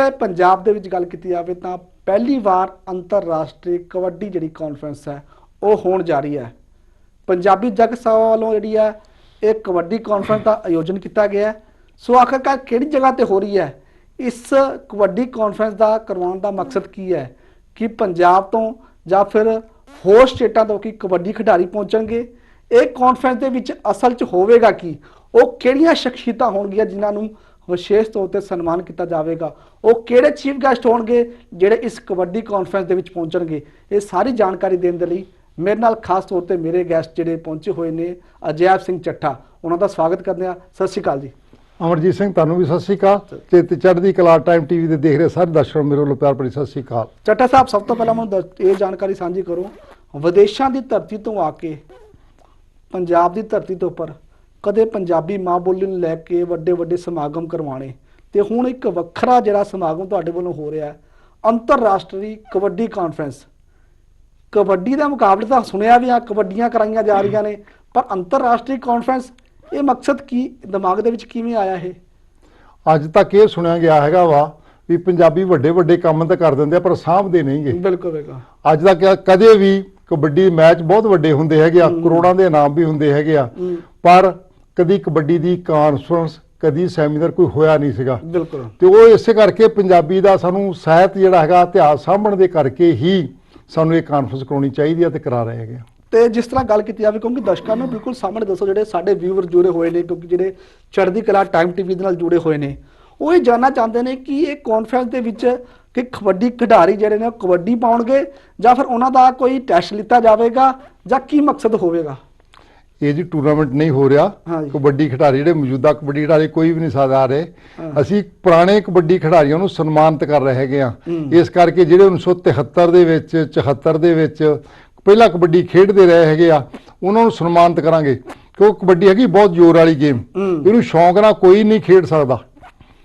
ਪੂਰੇ ਪੰਜਾਬ ਦੇ ਵਿੱਚ ਗੱਲ ਕੀਤੀ ਜਾਵੇ ਤਾਂ ਪਹਿਲੀ ਵਾਰ ਅੰਤਰਰਾਸ਼ਟਰੀ ਕਬੱਡੀ ਜਿਹੜੀ ਕਾਨਫਰੰਸ ਹੈ, ਉਹ ਹੋਣ ਜਾ ਰਹੀ ਹੈ। ਪੰਜਾਬੀ ਜਗ ਸਭਾ ਵੱਲੋਂ ਜਿਹੜੀ ਹੈ, ਇਹ ਕਬੱਡੀ ਕਾਨਫਰੰਸ ਦਾ ਆਯੋਜਨ ਕੀਤਾ ਗਿਆ ਸੋ ਆਖਰਕਾਰ ਕਿਹੜੀ ਜਗ੍ਹਾ ਤੇ ਹੋ ਰਹੀ ਹੈ? ਇਸ ਕਬੱਡੀ ਕਾਨਫਰੰਸ ਦਾ ਕਰਵਾਉਣ ਦਾ ਮਕਸਦ ਕੀ ਹੈ? ਕਿ ਪੰਜਾਬ ਤੋਂ ਜਾਂ ਫਿਰ ਹੋਰ ਸਟੇਟਾਂ ਤੋਂ ਕਿ ਕਬੱਡੀ ਖਿਡਾਰੀ ਪਹੁੰਚਣਗੇ? ਇਹ ਕਾਨਫਰੰਸ ਦੇ ਵਿੱਚ ਅਸਲ 'ਚ ਹੋਵੇਗਾ ਕੀ? ਉਹ ਕਿਹੜੀਆਂ ਸ਼ਖਸੀਅਤਾਂ ਹੋਣਗੀਆਂ ਜਿਨ੍ਹਾਂ ਨੂੰ ਵਿਸ਼ੇਸ਼ ਤੌਰ ਤੇ ਸਨਮਾਨ ਕੀਤਾ ਜਾਵੇਗਾ। ਉਹ ਕਿਹੜੇ ਚੀਫ ਗੈਸਟ ਹੋਣਗੇ ਜਿਹੜੇ ਇਸ ਕਬੱਡੀ ਕਾਨਫਰੰਸ ਦੇ ਵਿੱਚ ਪਹੁੰਚਣਗੇ? ਇਹ ਸਾਰੀ ਜਾਣਕਾਰੀ ਦੇਣ ਦੇ ਲਈ ਮੇਰੇ ਨਾਲ ਖਾਸ ਤੌਰ ਤੇ ਮੇਰੇ ਗੈਸਟ ਜਿਹੜੇ ਪਹੁੰਚੇ ਹੋਏ ਨੇ ਅਜੈਬ ਸਿੰਘ ਚੱਠਾ। ਉਹਨਾਂ ਦਾ ਸਵਾਗਤ ਕਰਦੇ ਆ ਸਤਿ ਸ਼੍ਰੀ ਅਕਾਲ ਜੀ। ਅਮਰਜੀਤ ਸਿੰਘ ਤੁਹਾਨੂੰ ਵੀ ਸਤਿ ਸ਼੍ਰੀ ਅਕਾਲ। ਤੇ ਚੜ੍ਹਦੀ ਕਲਾ ਟਾਈਮ ਟੀਵੀ ਦੇ ਦੇਖ ਰਹੇ ਸਾਰੇ ਦਰਸ਼ਕਾਂ ਮੇਰੇ ਵੱਲੋਂ ਪਿਆਰ ਭਰੀ ਸਤਿ ਸ਼੍ਰੀ ਅਕਾਲ। ਚੱਠਾ ਸਾਹਿਬ ਸਭ ਤੋਂ ਪਹਿਲਾਂ ਮੈਨੂੰ ਇਹ ਜਾਣਕਾਰੀ ਸਾਂਝੀ ਕਰੋ। ਵਿਦੇਸ਼ਾਂ ਦੀ ਧਰਤੀ ਤੋਂ ਆ ਕੇ ਪੰਜਾਬ ਦੀ ਧਰਤੀ ਤੋਂ ਉੱਪਰ ਕਦੇ ਪੰਜਾਬੀ ਮਾਂ ਬੋਲੀ ਨੂੰ ਲੈ ਕੇ ਵੱਡੇ ਵੱਡੇ ਸਮਾਗਮ ਕਰਵਾਣੇ ਤੇ ਹੁਣ ਇੱਕ ਵੱਖਰਾ ਜਿਹੜਾ ਸਮਾਗਮ ਤੁਹਾਡੇ ਵੱਲੋਂ ਹੋ ਰਿਹਾ ਹੈ ਅੰਤਰਰਾਸ਼ਟਰੀ ਕਬੱਡੀ ਕਾਨਫਰੰਸ ਕਬੱਡੀ ਦਾ ਮੁਕਾਬਲਾ ਤਾਂ ਸੁਣਿਆ ਵੀ ਆ ਕਬੱਡੀਆਂ ਕਰਾਈਆਂ ਜਾ ਰਹੀਆਂ ਨੇ ਪਰ ਅੰਤਰਰਾਸ਼ਟਰੀ ਕਾਨਫਰੰਸ ਇਹ ਮਕਸਦ ਕੀ ਦਿਮਾਗ ਦੇ ਵਿੱਚ ਕਿਵੇਂ ਆਇਆ ਇਹ? ਅੱਜ ਤੱਕ ਇਹ ਸੁਣਿਆ ਗਿਆ ਹੈਗਾ ਵਾ ਵੀ ਪੰਜਾਬੀ ਵੱਡੇ ਵੱਡੇ ਕੰਮ ਤਾਂ ਕਰ ਦਿੰਦੇ ਆ ਪਰ ਸਾਂਭਦੇ ਨਹੀਂਗੇ ਬਿਲਕੁਲ ਬਿਲਕੁਲ। ਅੱਜ ਤੱਕ ਕਦੇ ਵੀ ਕਬੱਡੀ ਮੈਚ ਬਹੁਤ ਵੱਡੇ ਹੁੰਦੇ ਹੈਗੇ ਆ ਕਰੋੜਾਂ ਦੇ ਇਨਾਮ ਵੀ ਹੁੰਦੇ ਹੈਗੇ ਆ। ਪਰ ਕਦੀ ਕਬੱਡੀ ਦੀ ਕਾਨਫਰੰਸ ਕਦੀ ਸੈਮੀਨਾਰ ਕੋਈ ਹੋਇਆ ਨਹੀਂ ਸੀਗਾ। ਬਿਲਕੁਲ। ਤੇ ਉਹ ਇਸੇ ਕਰਕੇ ਪੰਜਾਬੀ ਦਾ ਸਾਨੂੰ ਸਾਹਿਤ ਜਿਹੜਾ ਹੈਗਾ ਇਤਿਹਾਸ ਸਾਂਭਣ ਦੇ ਕਰਕੇ ਹੀ ਸਾਨੂੰ ਇਹ ਕਾਨਫਰੰਸ ਕਰਾਉਣੀ ਚਾਹੀਦੀ ਆ ਤੇ ਕਰਾ ਰਹੇ ਹੈਗੇ ਤੇ ਜਿਸ ਤਰ੍ਹਾਂ ਗੱਲ ਕੀਤੀ ਜਾਵੇ ਕਿਉਂਕਿ ਦਰਸ਼ਕਾਂ ਨੂੰ ਬਿਲਕੁਲ ਸਾਹਮਣੇ ਦੱਸੋ ਜਿਹੜੇ ਸਾਡੇ ਵਿਊਅਰ ਜੁੜੇ ਹੋਏ ਨੇ ਕਿਉਂਕਿ ਜਿਹੜੇ ਚੜ੍ਹਦੀ ਕਲਾ ਟਾਈਮ ਟੀਵੀ ਦੇ ਨਾਲ ਜੁੜੇ ਹੋਏ ਨੇ ਉਹ ਇਹ ਜਾਨਣਾ ਚਾਹੁੰਦੇ ਨੇ ਕਿ ਇਹ ਕਾਨਫਰੰਸ ਦੇ ਵਿੱਚ ਕਿ ਕਬੱਡੀ ਖਿਡਾਰੀ ਜਿਹੜੇ ਨੇ ਉਹ ਕਬੱਡੀ ਪਾਉਣਗੇ ਜਾਂ ਫਿਰ ਉਹਨਾਂ ਦਾ ਕੋਈ ਟੈਸਟ ਲਿੱਤਾ ਜਾਵੇਗਾ ਜਾਂ ਕੀ ਮਕਸਦ ਹੋਵੇਗਾ? ਇਹ ਜੀ ਟੂਰਨਾਮੈਂਟ ਨਹੀਂ ਹੋ ਰਿਹਾ। ਕਬੱਡੀ ਖਿਡਾਰੀ ਜਿਹੜੇ ਮੌਜੂਦਾ ਕਬੱਡੀ ਖਿਡਾਰੀ ਕੋਈ ਵੀ ਨਹੀਂ ਸਾਦਾ ਆ ਰਹੇ। ਅਸੀਂ ਪੁਰਾਣੇ ਕਬੱਡੀ ਖਿਡਾਰੀਆਂ ਨੂੰ ਸਨਮਾਨਿਤ ਕਰ ਰਹੇ ਹੈਗੇ ਆ। ਇਸ ਕਰਕੇ ਜਿਹੜੇ 1973 ਦੇ ਵਿੱਚ 74 ਦੇ ਵਿੱਚ ਪਹਿਲਾਂ ਕਬੱਡੀ ਖੇਡਦੇ ਰਹੇ ਹੈਗੇ ਆ ਉਹਨਾਂ ਨੂੰ ਸਨਮਾਨਿਤ ਕਰਾਂਗੇ। ਕਿਉਂਕਿ ਕਬੱਡੀ ਹੈਗੀ ਬਹੁਤ ਜ਼ੋਰ ਵਾਲੀ ਗੇਮ। ਇਹਨੂੰ ਸ਼ੌਂਕ ਨਾਲ ਕੋਈ ਨਹੀਂ ਖੇਡ ਸਕਦਾ।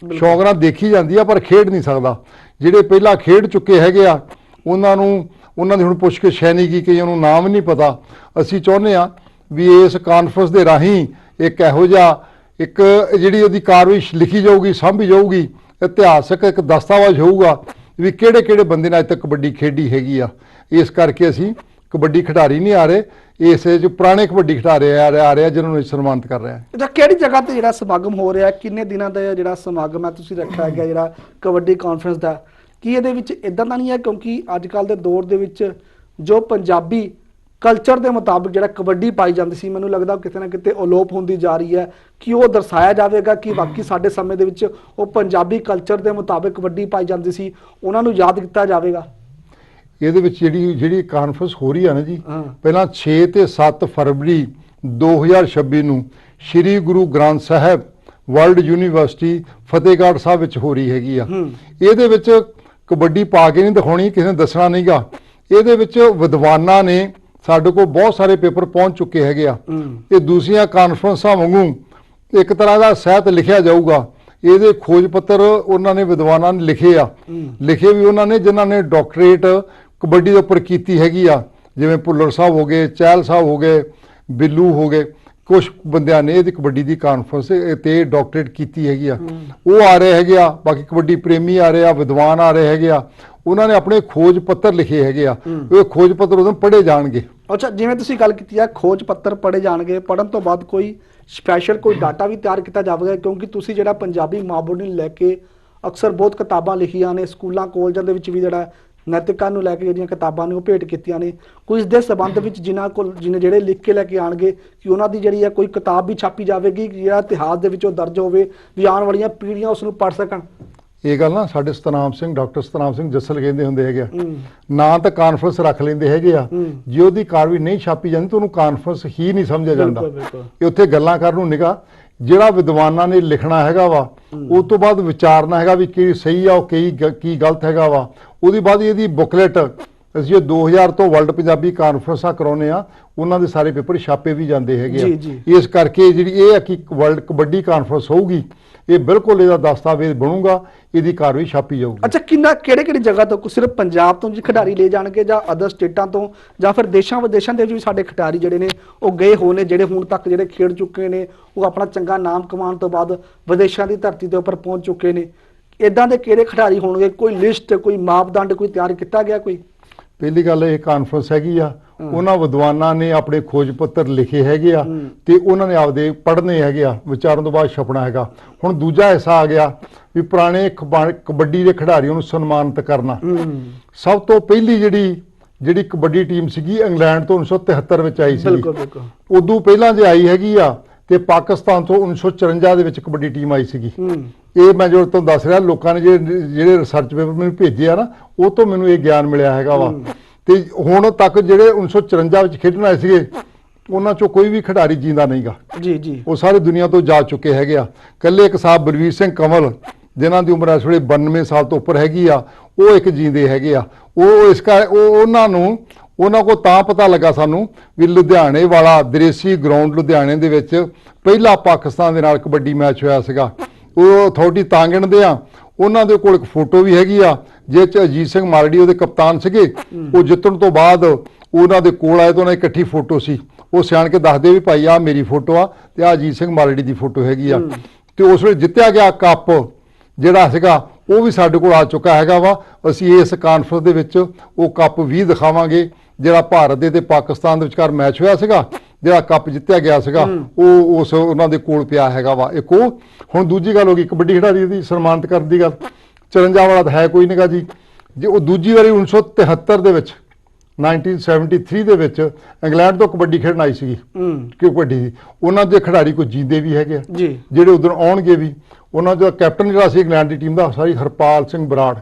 ਸ਼ੌਂਕ ਨਾਲ ਦੇਖੀ ਜਾਂਦੀ ਆ ਪਰ ਖੇਡ ਨਹੀਂ ਸਕਦਾ। ਜਿਹੜੇ ਪਹਿਲਾਂ ਖੇਡ ਚੁੱਕੇ ਹੈਗੇ ਆ ਉਹਨਾਂ ਨੂੰ ਉਹਨਾਂ ਦੀ ਹੁਣ ਪੁੱਛ ਕੇ ਸ਼ੈਨੀ ਕੀ ਕਈਆਂ ਨੂੰ ਨਾਮ ਨਹੀਂ ਪਤਾ। ਅਸੀਂ ਚਾਹੁੰਦੇ ਆ ਵੀ ਇਸ ਕਾਨਫਰੰਸ ਦੇ ਰਾਹੀਂ ਇੱਕ ਇਹੋ ਜਿਹਾ, ਇੱਕ ਜਿਹੜੀ ਉਹਦੀ ਕਾਰਵਾਈ ਲਿਖੀ ਜਾਊਗੀ, ਸਾਂਭੀ ਜਾਊਗੀ, ਇਤਿਹਾਸਕ ਇੱਕ ਦਸਤਾਵੇਜ਼ ਹੋਊਗਾ ਵੀ ਕਿਹੜੇ ਕਿਹੜੇ ਬੰਦੇ ਨੇ ਅੱਜ ਤੱਕ ਕਬੱਡੀ ਖੇਡੀ ਹੈਗੀ ਆ। ਇਸ ਕਰਕੇ ਅਸੀਂ ਕਬੱਡੀ ਖਿਡਾਰੀ ਨਹੀਂ ਆ ਰਹੇ, ਇਸ ਜੋ ਪੁਰਾਣੇ ਕਬੱਡੀ ਖਿਡਾਰੀ ਆ ਰਹੇ ਆ ਰਹੇ ਆ ਨੂੰ ਅਸੀਂ ਸਨਮਾਨਿਤ ਕਰ ਰਿਹਾ ਹਾਂ। ਕਿਹੜੀ ਜਗ੍ਹਾ ਤੇ ਜਿਹੜਾ ਸਮਾਗਮ ਹੋ ਰਿਹਾ, ਕਿੰਨੇ ਦਿਨਾਂ ਦਾ ਜਿਹੜਾ ਸਮਾਗਮ ਹੈ ਤੁਸੀਂ ਰੱਖਿਆ ਗਿਆ ਜਿਹੜਾ ਕਬੱਡੀ ਕਾਨਫਰੰਸ ਦਾ? ਕੀ ਇਹਦੇ ਵਿੱਚ ਇਦਾਂ ਤਾਂ ਨਹੀਂ ਹੈ ਕਿਉਂਕਿ ਅੱਜ ਕੱਲ ਦੇ ਦੌਰ ਦੇ ਵਿੱਚ ਜੋ ਪੰਜਾਬੀ ਕਲਚਰ ਦੇ ਮੁਤਾਬਕ ਜਿਹੜਾ ਕਬੱਡੀ ਪਾਈ ਜਾਂਦੀ ਸੀ ਮੈਨੂੰ ਲੱਗਦਾ ਕਿਤੇ ਨਾ ਕਿਤੇ ਅਲੋਪ ਹੁੰਦੀ ਜਾ ਰਹੀ ਹੈ ਕਿ ਉਹ ਦਰਸਾਇਆ ਜਾਵੇਗਾ ਕਿ ਬਾਕੀ ਸਾਡੇ ਸਮੇਂ ਦੇ ਵਿੱਚ ਉਹ ਪੰਜਾਬੀ ਕਲਚਰ ਦੇ ਮੁਤਾਬਕ ਕਬੱਡੀ ਪਾਈ ਜਾਂਦੀ ਸੀ ਉਹਨਾਂ ਨੂੰ ਯਾਦ ਕੀਤਾ ਜਾਵੇਗਾ ਇਹਦੇ ਵਿੱਚ ਜਿਹੜੀ ਜਿਹੜੀ ਕਾਨਫਰੰਸ ਹੋ ਰਹੀ ਆ ਨਾ ਜੀ ਹਾਂ। ਪਹਿਲਾਂ 6 ਤੇ 7 ਫਰਵਰੀ 2026 ਨੂੰ ਸ੍ਰੀ ਗੁਰੂ ਗ੍ਰੰਥ ਸਾਹਿਬ ਵਰਲਡ ਯੂਨੀਵਰਸਿਟੀ ਫਤਿਹਗੜ੍ਹ ਸਾਹਿਬ ਵਿੱਚ ਹੋ ਰਹੀ ਹੈਗੀ ਆ ਹੂੰ। ਇਹਦੇ ਵਿੱਚ ਕਬੱਡੀ ਪਾ ਕੇ ਨਹੀਂ ਦਿਖਾਉਣੀ ਕਿਸੇ ਨੇ ਦੱਸਣਾ ਨਹੀਂਗਾ ਇਹਦੇ ਵਿੱਚ ਵਿਦਵਾਨਾਂ ਨੇ ਸਾਡੇ ਕੋਲ ਬਹੁਤ ਸਾਰੇ ਪੇਪਰ ਪਹੁੰਚ ਚੁੱਕੇ ਹੈਗੇ ਆ। ਇਹ ਦੂਸਰੀਆਂ ਕਾਨਫਰੰਸਾਂ ਵਾਂਗੂ ਇੱਕ ਤਰ੍ਹਾਂ ਦਾ ਸਾਹਿਤ ਲਿਖਿਆ ਜਾਊਗਾ। ਇਹਦੇ ਖੋਜ ਪੱਤਰ ਉਹਨਾਂ ਨੇ ਵਿਦਵਾਨਾਂ ਨੇ ਲਿਖੇ ਆ। ਲਿਖੇ ਵੀ ਉਹਨਾਂ ਨੇ ਜਿਨ੍ਹਾਂ ਨੇ ਡਾਕਟਰੇਟ ਕਬੱਡੀ ਦੇ ਉੱਪਰ ਕੀਤੀ ਹੈਗੀ ਆ। ਜਿਵੇਂ ਭੁੱਲਰ ਸਾਹਿਬ ਹੋ ਗਏ ਚਹਿਲ ਸਾਹਿਬ ਹੋ ਗਏ ਬਿੱਲੂ ਹੋ ਗਏ ਕੁਝ ਬੰਦਿਆਂ ਨੇ ਇਹਦੀ ਕਬੱਡੀ ਦੀ ਕਾਨਫਰੰਸ ਤੇ ਡਾਕਟਰੇਟ ਕੀਤੀ ਹੈਗੀ ਆ। ਉਹ ਆ ਰਹੇ ਹੈਗੇ ਆ ਬਾਕੀ ਕਬੱਡੀ ਪ੍ਰੇਮੀ ਆ ਰਹੇ ਆ ਵਿਦਵਾਨ ਆ ਰਹੇ ਹੈਗੇ ਆ। ਉਹਨਾਂ ਨੇ ਆਪਣੇ ਖੋਜ ਪੱਤਰ ਲਿਖੇ ਹੈਗੇ ਆ। ਉਹ ਖੋਜ ਪੱਤਰ ਉਦੋਂ ਪੜ੍ਹੇ ਜਾਣਗੇ। ਅੱਛਾ ਜਿਵੇਂ ਤੁਸੀਂ ਗੱਲ ਕੀਤੀ ਆ ਖੋਜ ਪੱਤਰ ਪੜ੍ਹੇ ਜਾਣਗੇ ਪੜਨ ਤੋਂ ਬਾਅਦ ਕੋਈ ਸਪੈਸ਼ਲ ਕੋਈ ਡਾਟਾ ਵੀ ਤਿਆਰ ਕੀਤਾ ਜਾਵੇਗਾ ਕਿਉਂਕਿ ਤੁਸੀਂ ਜਿਹੜਾ ਪੰਜਾਬੀ ਮਾਂ ਬੋਲੀ ਨੂੰ ਲੈ ਕੇ ਅਕਸਰ ਬਹੁਤ ਕਿਤਾਬਾਂ ਲਿਖੀਆਂ ਨੇ ਸਕੂਲਾਂ ਕਾਲਜਾਂ ਦੇ ਵਿੱਚ ਵੀ ਜਿਹੜਾ ਨੈਤਿਕਾਂ ਨੂੰ ਲੈ ਕੇ ਜਿਹੜੀਆਂ ਕਿਤਾਬਾਂ ਨੇ ਉਹ ਭੇਟ ਕੀਤੀਆਂ ਨੇ। ਕੋਈ ਇਸ ਦੇ ਸਬੰਧ ਵਿੱਚ ਜਿਨ੍ਹਾਂ ਕੋਲ ਜਿਹਨੇ ਜਿਹੜੇ ਲਿਖ ਕੇ ਲੈ ਕੇ ਆਣਗੇ ਕਿ ਉਹਨਾਂ ਦੀ ਜਿਹੜੀ ਹੈ ਕੋਈ ਕਿਤਾਬ ਵੀ ਛਾਪੀ ਜਾਵੇਗੀ ਜਿਹੜਾ ਇਤਿਹਾਸ ਦੇ ਵਿੱਚ ਉਹ ਦਰਜ ਹੋਵੇ ਵੀ ਆਉਣ ਵਾਲੀਆਂ ਪੀੜ੍ਹੀਆਂ ਉਸ ਨੂੰ ਪੜ੍ਹ ਸਕਣ। ਇਹ ਗੱਲ ਨਾ ਸਾਡੇ ਸਤਨਾਮ ਸਿੰਘ ਡਾਕਟਰ ਸਤਨਾਮ ਸਿੰਘ ਜੱਸਲ ਕਹਿੰਦੇ ਹੁੰਦੇ ਹੈਗੇ ਆ। ਨਾ ਤਾਂ ਕਾਨਫਰੰਸ ਰੱਖ ਲੈਂਦੇ ਹੈਗੇ ਆ। ਜੇ ਉਹਦੀ ਕਾਰਵਾਈ ਨਹੀਂ ਛਾਪੀ ਜਾਂਦੀ ਤਾਂ ਉਹਨੂੰ ਕਾਨਫਰੰਸ ਹੀ ਨਹੀਂ ਸਮਝਿਆ ਜਾਂਦਾ। ਬਿਲਕੁਲ, ਬਿਲਕੁਲ। ਇਹ ਉੱਥੇ ਗੱਲਾਂ ਕਰਨ ਨੂੰ ਨਿਗਾ ਜਿਹੜਾ ਵਿਦਵਾਨਾਂ ਨੇ ਲਿਖਣਾ ਹੈਗਾ ਵਾ ਉਸ ਤੋਂ ਬਾਅਦ ਵਿਚਾਰਨਾ ਹੈਗਾ ਵੀ ਕੀ ਸਹੀ ਆ ਉਹ ਕੀ ਗ- ਕੀ ਗਲਤ ਹੈਗਾ ਵਾ। ਉਹਦੀ ਬਾਅਦ ਇਹਦੀ ਬੁਕਲੇਟ ਅਸੀਂ ਇਹ 2000 ਤੋਂ ਵਰਲਡ ਪੰਜਾਬੀ ਕਾਨਫਰੰਸਾਂ ਕਰਾਉਨੇ ਆ ਉਹਨਾਂ ਦੇ ਸਾਰੇ ਪੇਪਰ ਛਾਪੇ ਵੀ ਜਾਂਦੇ ਹੈਗੇ ਜੀ, ਆ। ਜੀ। ਇਸ ਕਰਕੇ ਜਿਹੜੀ ਇਹ ਹੈ ਕਿ ਵਰਲਡ ਕਬੱਡੀ ਕਾਨਫਰੰਸ ਹੋਊਗੀ ਇਹ ਬਿਲਕੁਲ ਇਹਦਾ ਦਸਤਾਵੇਜ਼ ਬਣੂਗਾ ਇਹਦੀ ਕਾਰਵਾਈ ਛਾਪੀ ਜਾਊਗੀ। ਅੱਛਾ ਕਿੰਨਾ ਕਿਹੜੇ ਕਿਹੜੀ ਜਗ੍ਹਾ ਤੋਂ ਸਿਰਫ ਪੰਜਾਬ ਤੋਂ ਜੀ ਖਿਡਾਰੀ ਲੈ ਜਾਣਗੇ ਜਾਂ ਅਦਰ ਸਟੇਟਾਂ ਤੋਂ ਜਾਂ ਫਿਰ ਦੇਸ਼ਾਂ ਵਿਦੇਸ਼ਾਂ ਦੇ ਵੀ ਸਾਡੇ ਖਿਡਾਰੀ ਜਿਹੜੇ ਨੇ ਉਹ ਗਏ ਹੋਏ ਨੇ ਜਿਹੜੇ ਹੁਣ ਤੱਕ ਜਿਹੜੇ ਖੇਡ ਚੁੱਕੇ ਨੇ ਉਹ ਆਪਣਾ ਚੰਗਾ ਨਾਮ ਕਮਾਉਣ ਤੋਂ ਬਾਅਦ ਵਿਦੇਸ਼ਾਂ ਦੀ ਧਰਤੀ ਦੇ ਉੱਪਰ ਪਹੁੰਚ ਚੁੱਕੇ ਨੇ। ਇਦਾਂ ਦੇ ਕਿਹੜੇ ਖਿਡਾਰੀ ਹੋਣਗੇ? ਕੋਈ ਲਿਸਟ ਕੋਈ ਮਾਪਦੰਡ ਕੋਈ ਤਿਆਰ ਕੀਤਾ ਗਿਆ ਕੋਈ? ਪਹਿਲੀ ਗੱਲ ਇਹ ਕਾਨਫਰੰਸ ਹੈਗੀ ਆ। ਉਹਨਾਂ ਵਿਦਵਾਨਾਂ ਨੇ ਆਪਣੇ ਖੋਜ ਪੱਤਰ ਲਿਖੇ ਹੈਗੇ ਆ। ਤੇ ਉਹਨਾਂ ਨੇ ਆਪਦੇ ਪੜ੍ਹਨੇ ਹੈਗੇ ਆ ਵਿਚਾਰਨ ਤੋਂ ਬਾਅਦ ਛਪਣਾ ਹੈਗਾ। ਹੁਣ ਦੂਜਾ ਹਿੱਸਾ ਆ ਗਿਆ ਵੀ ਪੁਰਾਣੇ ਕਬਾ- ਕਬੱਡੀ ਦੇ ਖਿਡਾਰੀਆਂ ਨੂੰ ਸਨਮਾਨਿਤ ਕਰਨਾ। ਸਭ ਤੋਂ ਪਹਿਲੀ ਜਿਹੜੀ ਜਿਹੜੀ ਕਬੱਡੀ ਟੀਮ ਸੀਗੀ ਇੰਗਲੈਂਡ ਤੋਂ 1973 ਵਿੱਚ ਆਈ ਸੀ ਬਿਲਕੁਲ ਬਿਲਕੁਲ। ਉਦੋਂ ਪਹਿਲਾਂ ਜੇ ਆਈ ਹੈਗੀ ਆ ਤੇ ਪਾਕਿਸਤਾਨ ਤੋਂ 1954 ਦੇ ਵਿੱਚ ਕਬੱਡੀ ਟੀਮ ਆਈ ਸੀਗੀ। ਇਹ ਮੈਂ ਜੋ ਤੁਹਾਨੂੰ ਦੱਸ ਰਿਹਾ ਲੋਕਾਂ ਨੇ ਜਿਹੜੇ ਜਿਹੜੇ ਰਿਸਰਚ ਪੇਪਰ ਮੈਨੂੰ ਭੇਜੇ ਆ ਨਾ ਉਹ ਤੋਂ ਮੈਨੂੰ ਇਹ ਗਿਆਨ ਮਿਲਿਆ ਹੈਗਾ ਵਾ। ਤੇ ਹੁਣ ਤੱਕ ਜਿਹੜੇ 1954 ਵਿੱਚ ਖੇਡਣ ਆਏ ਸੀਗੇ ਉਹਨਾਂ ਚੋਂ ਕੋਈ ਵੀ ਖਿਡਾਰੀ ਜਿੰਦਾ ਨਹੀਂਗਾ। ਜੀ ਜੀ। ਉਹ ਸਾਰੇ ਦੁਨੀਆ ਤੋਂ ਜਾ ਚੁੱਕੇ ਹੈਗੇ ਆ। ਕੱਲੇ ਇੱਕ ਸਾਹਿਬ ਬਲਵੀਰ ਸਿੰਘ ਕਮਲ ਜਿਨ੍ਹਾਂ ਦੀ ਉਮਰ ਇਸ ਵੇਲੇ 92 ਸਾਲ ਤੋਂ ਉੱਪਰ ਹੈਗੀ ਆ ਉਹ ਇੱਕ ਜਿੰਦੇ ਹੈਗੇ ਆ। ਉਹ ਇਸ ਕਾ ਉਹ ਉਹਨਾਂ ਨੂੰ ਉਹਨਾਂ ਕੋ ਤਾਂ ਪਤਾ ਲੱਗਾ ਸਾਨੂੰ ਵੀ ਲੁਧਿਆਣੇ ਵਾਲਾ ਦਰੇਸੀ ਗਰਾਊਂਡ ਲੁਧਿਆਣੇ ਦੇ ਵਿੱਚ ਪਹਿਲਾ ਪਾਕਿਸਤਾਨ ਦੇ ਨਾਲ ਕਬੱਡੀ ਮੈਚ ਹੋਇਆ ਸੀਗਾ। ਉਹ ਅਥਾਰਟੀ ਤਾਂ ਗਿਣਦੇ ਆ। ਉਹਨਾਂ ਦੇ ਕੋਲ ਇੱਕ ਫੋਟੋ ਵੀ ਹੈਗੀ ਆ ਜਿਸ ਚ ਅਜੀਤ ਸਿੰਘ ਮਾਰੜੀ ਉਹਦੇ ਕਪਤਾਨ ਸੀਗੇ। ਉਹ ਜਿੱਤਣ ਤੋਂ ਬਾਅਦ ਉਹਨਾਂ ਦੇ ਕੋਲ ਆਏ ਤਾਂ ਉਹਨਾਂ ਦੀ ਇਕੱਠੀ ਫੋਟੋ ਸੀ। ਉਹ ਸਿਆਣ ਕੇ ਦੱਸਦੇ ਵੀ ਭਾਈ ਆ ਮੇਰੀ ਫੋਟੋ ਆ ਤੇ ਆ ਅਜੀਤ ਸਿੰਘ ਮਾਰੜੀ ਦੀ ਫੋਟੋ ਹੈਗੀ ਆ। ਤੇ ਉਸ ਵੇਲੇ ਜਿੱਤਿਆ ਗਿਆ ਕੱਪ ਜਿਹੜਾ ਸੀਗਾ, ਉਹ ਵੀ ਸਾਡੇ ਕੋਲ ਆ ਚੁੱਕਾ ਹੈਗਾ ਵਾ। ਅਸੀਂ ਇਸ ਕਾਨਫਰੰਸ ਦੇ ਵਿੱਚ ਉਹ ਕੱਪ ਵੀ ਦਿਖਾਵਾਂਗੇ। ਜਿਹੜਾ ਭਾਰਤ ਦੇ ਤੇ ਪਾਕਿਸਤਾਨ ਦੇ ਵਿਚਕਾਰ ਮੈਚ ਹੋਇਆ ਸੀਗਾ ਜਿਹੜਾ ਕੱਪ ਜਿੱਤਿਆ ਗਿਆ ਸੀਗਾ ਉਹ ਉਸ ਉਹਨਾਂ ਦੇ ਕੋਲ ਪਿਆ ਹੈਗਾ ਵਾ। ਇੱਕ ਉਹ ਹੁਣ ਦੂਜੀ ਗੱਲ ਹੋ ਗਈ ਕਬੱਡੀ ਖਿਡਾਰੀ ਦੀ ਸਨਮਾਨਿਤ ਕਰਨ ਦੀ ਗੱਲ। 54 ਵਾਲਾ ਤਾਂ ਹੈ ਕੋਈ ਨਹੀਂਗਾ ਜੀ। ਜੇ ਉਹ ਦੂਜੀ ਵਾਰੀ 1973 ਦੇ ਵਿੱਚ 1973 ਦੇ ਵਿੱਚ ਇੰਗਲੈਂਡ ਤੋਂ ਕਬੱਡੀ ਖੇਡਣ ਆਈ ਸੀਗੀ ਹੂੰ। ਕਬੱਡੀ ਦੀ? ਉਹਨਾਂ ਦੇ ਖਿਡਾਰੀ ਕੋਈ ਜੀਂਦੇ ਵੀ ਹੈਗੇ ਜਿਹੜੇ ਉਧਰ ਆਉਣਗੇ ਵੀ ਉਹਨਾਂ ਦਾ ਕੈਪਟਨ ਜਿਹੜਾ ਸੀ ਇੰਗਲੈਂਡ ਦੀ ਟੀਮ ਦਾ ਸਾਰੀ ਹਰਪਾਲ ਸਿੰਘ ਬਰਾੜ।